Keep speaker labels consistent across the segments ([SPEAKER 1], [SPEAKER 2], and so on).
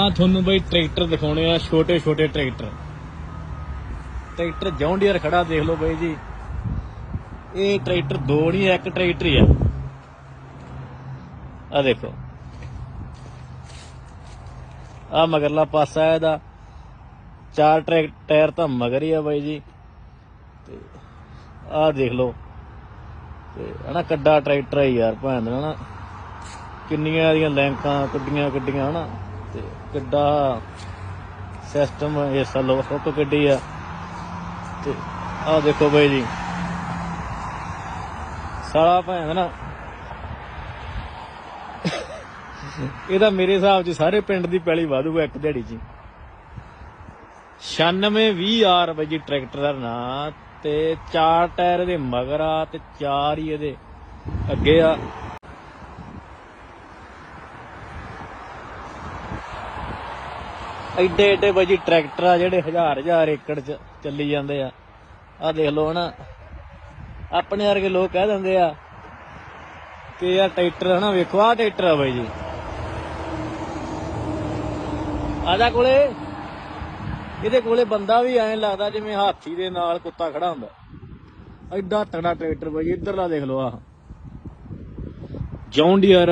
[SPEAKER 1] ਆ ਤੁਹਾਨੂੰ ਬਈ ਟਰੈਕਟਰ ਦਿਖਾਉਣੇ ਆ ਛੋਟੇ ਛੋਟੇ ਟਰੈਕਟਰ ਟਰੈਕਟਰ ਜੌਂਡੀਅਰ ਖੜਾ ਦੇਖ ਲਓ ਬਈ ਜੀ ਇਹ ਟਰੈਕਟਰ ਦੋ ਨਹੀਂ ਇੱਕ ਟਰੈਕਟਰ ਹੀ ਆ ਆ ਦੇਖੋ ਆ ਮਗਰਲਾ ਪਾਸਾ ਇਹਦਾ ਚਾਰ ਟਰੈਕ ਟਾਇਰ ਤਾਂ ਮਗਰ ਹੀ ਆ ਬਈ ਜੀ ਤੇ ਆ ਦੇਖ ਲਓ ਤੇ ਹਨਾ ਕੱਡਾ ਟਰੈਕਟਰ ਹੈ ਯਾਰ ਭਾਂਦ ਹਨਾ ਕਿੰਨੀਆਂ ਆਦੀਆਂ ਲੈਂਕਾਂ ਕੱਡੀਆਂ ਕੱਡੀਆਂ ਹਨਾ ਤੇ ਕਿੱਡਾ ਸਿਸਟਮ ਇਹ ਸਲੋ ਹੁੱਕ ਕੱਢੀ ਆ ਤੇ ਆ ਦੇਖੋ ਬਾਈ ਜੀ ਸਾਲਾ ਭੈਣ ਨਾ ਇਹਦਾ ਮੇਰੇ ਹਿਸਾਬ 'ਚ ਸਾਰੇ ਪਿੰਡ ਦੀ ਪੈਲੀ ਵਾਧੂ ਇੱਕ ਦਿਹਾੜੀ 'ਚ 9620R ਬਾਈ ਜੀ ਟਰੈਕਟਰ ਦਾ ਨਾਂ ਤੇ ਚਾਰ ਟਾਇਰ ਦੇ ਮਗਰ ਆ ਤੇ ਚਾਰ ਹੀ ਇਹਦੇ ਅੱਗੇ ਆ ਐਡੇ ਐਡੇ ਬਾਜੀ ਟਰੈਕਟਰ ਆ ਜਿਹੜੇ ਹਜ਼ਾਰ ਹਜ਼ਾਰ ਏਕੜ ਚ ਚੱਲੀ ਜਾਂਦੇ ਆ ਆ ਦੇਖ ਲੋ ਹਨਾ ਆਪਣੇ ਵਰਗੇ ਲੋਕ ਕਹਿ ਦਿੰਦੇ ਆ ਕਿ ਆ ਟਰੈਕਟਰ ਹਨਾ ਵੇਖੋ ਆ ਟਰੈਕਟਰ ਆ ਬਾਈ ਜੀ ਆਦਾ ਕੋਲੇ ਇਹਦੇ ਕੋਲੇ ਬੰਦਾ ਵੀ ਐਂ ਲੱਗਦਾ ਜਿਵੇਂ ਹਾਥੀ ਦੇ ਨਾਲ ਕੁੱਤਾ ਖੜਾ ਹੁੰਦਾ ਐਡਾ ਤਗੜਾ ਟਰੈਕਟਰ ਬਾਈ ਇੱਧਰ ਲਾ ਦੇਖ ਲੋ ਆ ਜੌਂਡੀਅਰ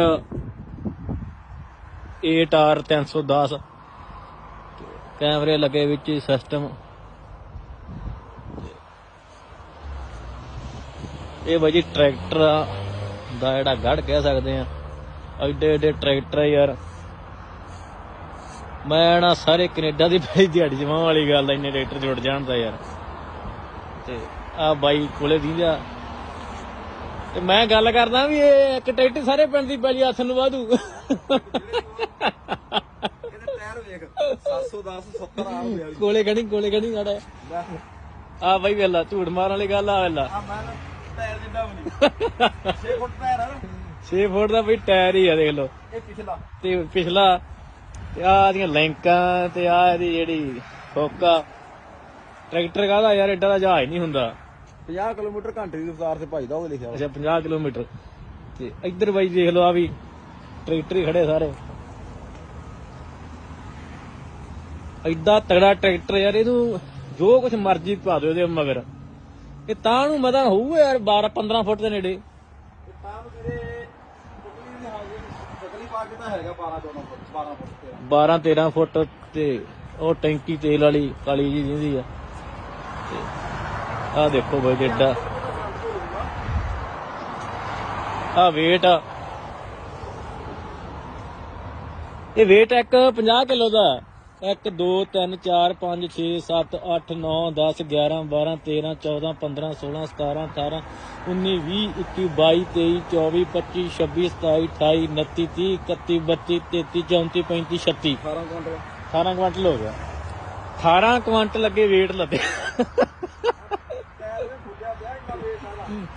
[SPEAKER 1] 8R 310 ਕੈਮਰੇ ਲੱਗੇ ਵਿੱਚ ਸਿਸਟਮ ਇਹ ਵਜੀ ਟਰੈਕਟਰ ਦਾ ਜਿਹੜਾ ਗੜ ਕਹਿ ਸਕਦੇ ਆ ਐਡੇ ਐਡੇ ਟਰੈਕਟਰ ਯਾਰ ਮੈਂ ਨਾ ਸਾਰੇ ਕੈਨੇਡਾ ਦੀ ਭਾਈ ਦਿਹਾੜੀ ਜਮਾਂ ਵਾਲੀ ਗੱਲ ਐਨੇ ਇੰਨੇ ਟਰੈਕਟਰ ਜੁੜ ਜਾਣ ਦਾ ਯਾਰ ਤੇ ਆ ਬਾਈ ਕੋਲੇ ਦੀਂਦਾ ਤੇ ਮੈਂ ਗੱਲ ਕਰਦਾ ਵੀ ਇਹ ਇੱਕ ਟਰੈਕਟਰ ਸਾਰੇ ਪਿੰਡ ਦੀ ਪੈਲੀ ਹੱਥ ਨੂੰ ਵਾਧੂ ਦੇਖ 710 70 ਕੋਲੇ ਗਣੀ ਕੋਲੇ ਗਣੀ ਨਾੜਾ ਆ ਬਾਈ ਵੇਲਾ ਝੂਠ ਮਾਰਨ ਵਾਲੀ ਗੱਲ ਆ ਵੇਲਾ ਟਾਇਰ 6 ਫੁੱਟ 6 ਫੁੱਟ ਦਾ ਬਈ ਟਾਇਰ ਹੀ ਆ ਦੇਖ ਲਓ ਇਹ ਪਿਛਲਾ ਤੇ ਪਿਛਲਾ ਤੇ ਆ ਇਹਦੀਆਂ ਲੈਂਕਾਂ ਤੇ ਆ ਇਹਦੀ ਜਿਹੜੀ ਫੋਕਾ ਟਰੈਕਟਰ ਕਾਹਦਾ ਯਾਰ ਇੱਡਾ ਦਾ ਜਹਾਜ਼ ਨਹੀਂ ਹੁੰਦਾ
[SPEAKER 2] 50 ਕਿਲੋਮੀਟਰ ਘੰਟੇ ਦੀ ਰਫ਼ਤਾਰ ਤੇ ਭਜਦਾ ਉਹ ਲਿਖਿਆ ਅੱਛਾ
[SPEAKER 1] 50 ਕਿਲੋਮੀਟਰ ਤੇ ਇੱਧਰ ਬਾਈ ਦੇਖ ਲਓ ਆ ਵੀ ਟਰੈਕਟਰ ਹੀ ਖੜੇ ਸਾਰੇ ਐਡਾ ਤਗੜਾ ਟਰੈਕਟਰ ਯਾਰ ਇਹਨੂੰ ਜੋ ਕੁਝ ਮਰਜ਼ੀ ਪਾ ਦਿਓ ਇਹਦੇ ਮਗਰ ਇਹ ਤਾਂ ਨੂੰ ਮਦਾ ਹੋਊ ਯਾਰ 12 15 ਫੁੱਟ ਦੇ ਨੇੜੇ ਤਾਂ ਮੇਰੇ ਬਕਲੀ ਦੀ ਪਾ ਕੇ ਤਾਂ ਹੈਗਾ 12 12 ਫੁੱਟ 12 ਫੁੱਟ 12 13 ਫੁੱਟ ਤੇ ਉਹ ਟੈਂਕੀ ਤੇਲ ਵਾਲੀ ਕਾਲੀ ਜੀ ਜਿੰਦੀ ਆ ਆ ਦੇਖੋ ਬਈ ਡੱਡਾ ਆ ਵੇਟ ਇਹ ਵੇਟ ਇੱਕ 50 ਕਿਲੋ ਦਾ 1 2 3 4 5 6 7 8 9 10 11 12 13 14 15 16 17 18 19 20 21 22 23 24 25 26 27 28 29 30 31 32 33 34 35 36 18 ਕੁਇੰਟਲ ਹੋ ਗਿਆ 18 ਕੁਇੰਟਲ ਲੱਗੇ weight ਲੱਗੇ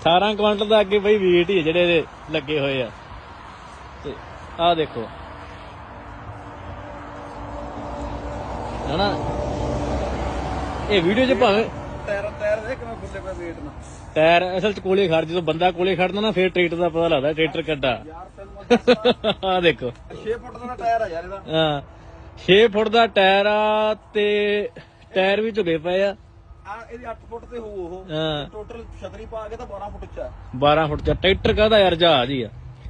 [SPEAKER 1] 18 ਕੁਇੰਟਲ ਦਾ ਅੱਗੇ ਬਈ weight ਹੀ ਜਿਹੜੇ ਲੱਗੇ ਹੋਏ ਆ ਤੇ ਆਹ ਦੇਖੋ ਹਨਾ ਇਹ ਵੀਡੀਓ 'ਚ ਭਾਵੇਂ ਟਾਇਰ ਟਾਇਰ ਦੇ ਕਿਵੇਂ ਖੁੱਲੇ ਪਏ ਵੇਟ ਨਾ ਟਾਇਰ ਅਸਲ 'ਚ ਕੋਲੇ ਖੜ ਜਦੋਂ ਬੰਦਾ ਕੋਲੇ ਖੜਦਾ ਨਾ ਫਿਰ ਟਰੈਕਟਰ ਦਾ ਪਤਾ ਲੱਗਦਾ ਟਰੈਕਟਰ ਕੱਡਾ ਆ ਦੇਖੋ 6 ਫੁੱਟ ਦਾ ਟਾਇਰ ਆ ਯਾਰ ਇਹਦਾ ਹਾਂ 6 ਫੁੱਟ ਦਾ ਟਾਇਰ ਆ ਤੇ ਟਾਇਰ ਵੀ ਝੁਕੇ ਪਏ ਆ ਆ ਇਹਦੀ 8 ਫੁੱਟ ਤੇ ਹੋਊ ਉਹ ਟੋਟਲ ਛਤਰੀ ਪਾ ਕੇ ਤਾਂ 12 ਫੁੱਟ ਚ ਆ 12 ਫੁੱਟ ਚ ਟਰੈਕਟਰ ਕਾਹਦਾ ਯਾਰ ਜਹਾਜ਼ ਹੀ ਆ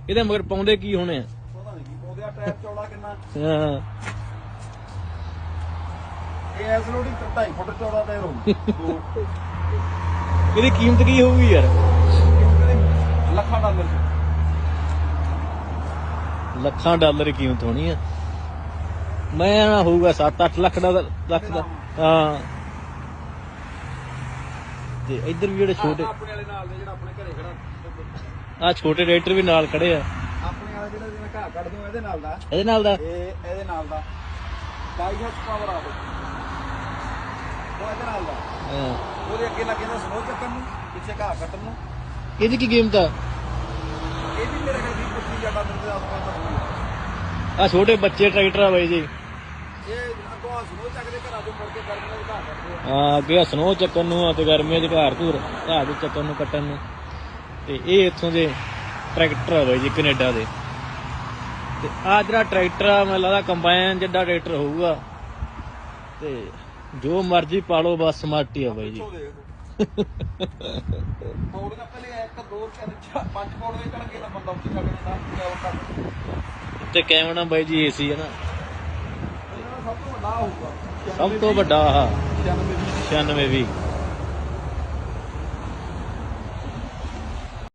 [SPEAKER 1] ਇਹਦੇ ਮਗਰ ਪਾਉਂਦੇ ਕੀ ਹੋਣੇ ਆ ਪਤਾ ਨਹੀਂ ਕੀ ਪਾਉਂਦੇ ਆ ਟਾਇਰ ਚੌੜਾ ਕਿੰਨਾ ਹਾਂ ਐਸ ਲੋਡੀ 2.5 ਫੁੱਟ ਚੌੜਾ ਟਾਇਰ ਉਹ ਇਹਦੀ ਕੀਮਤ ਕੀ ਹੋਊਗੀ ਯਾਰ ਲੱਖਾਂ ਡਾਲਰ ਲੱਖਾਂ ਡਾਲਰ ਕੀਮਤ ਹੋਣੀ ਆ ਮੈਂ ਆ ਹੋਊਗਾ 7-8 ਲੱਖ ਦਾ ਲੱਖ ਦਾ ਹਾਂ ਤੇ ਇੱਧਰ ਵੀ ਜਿਹੜੇ ਛੋਟੇ ਆਪਣੇ ਵਾਲੇ ਨਾਲ ਦੇ ਜਿਹੜਾ ਆਪਣੇ ਘਰੇ ਖੜਾ ਆ ਛੋਟੇ ਰੇਟਰ ਵੀ ਨਾਲ ਖੜੇ ਆ ਆਪਣੇ ਵਾਲਾ ਜਿਹੜਾ ਜਿਹੜਾ ਘਾਹ ਕੱਢ ਦੂੰ ਇਹਦੇ ਨਾਲ ਦਾ ਇਹਦੇ ਨਾਲ ਦਾ ਇਹ ਇਹਦੇ ਨਾਲ ਦਾ 22 ਪਾਵਰ ਆ ਉਹ ਇਹਦੇ ਉਹਦੇ ਅੱਗੇ ਲੱਗੇ ਦਾ ਸਲੋ ਚੱਕਣ ਨੂੰ ਪਿੱਛੇ ਘਾਹ ਕੱਟਣ ਨੂੰ ਇਹਦੀ ਕੀ ਗੇਮ ਆ ਇਹ ਵੀ ਮੇਰੇ ਖਿਆਲ ਵਿੱਚ 25000 ਡਾਲਰ ਦੇ ਆਸ-ਪਾਸ ਦਾ ਹੋਊਗਾ। ਆ ਛੋਟੇ ਬੱਚੇ ਟਰੈਕਟਰ ਆ ਬਈ ਜੀ ਇਹ ਅੱਗੋਂ ਸਲੋ ਚੱਕਦੇ ਘਰਾਂ ਤੋਂ ਮੁੜ ਕੇ ਗਰਮੀਆਂ ਦੇ ਘਾਹ ਕੱਟਦੇ ਆ ਹਾਂ ਅੱਗੇ ਆ ਸਨੋ ਚੱਕਣ ਨੂੰ ਤੇ ਗਰਮੀਆਂ ਚ ਘਾਰ ਧੂਰ ਘਾਹ ਦੇ ਚੱਕਣ ਨੂੰ ਕੱਟਣ ਨੂੰ ਤੇ ਇਹ ਇੱਥੋਂ ਦੇ ਟਰੈਕਟਰ ਆ ਬਈ ਜੀ ਕੈਨੇਡਾ ਦੇ ਤੇ ਆ ਜਿਹੜਾ ਟਰੈਕਟਰ ਆ ਮੈਨੂੰ ਲੱਗਦਾ ਕੰਬਾਈਨ ਜਿੱਡਾ ਟਰੈਕਟਰ ਹੋਊਗਾ ਤੇ ਜੋ ਮਰਜ਼ੀ ਪਾ ਬਸ ਮਾਟੀ ਆ ਬਾਈ ਜੀ ਤੇ ਕਿਵੇਂ 4 5 ਨਾ ਬੰਦਾ ਕੈਮਰਾ ਬਾਈ ਜੀ ਏਸੀ ਹੈ ਨਾ ਸਭ ਤੋਂ ਵੱਡਾ ਹੋਊਗਾ ਸਭ ਤੋਂ ਵੱਡਾ 96 ਵੀ 96 ਵੀ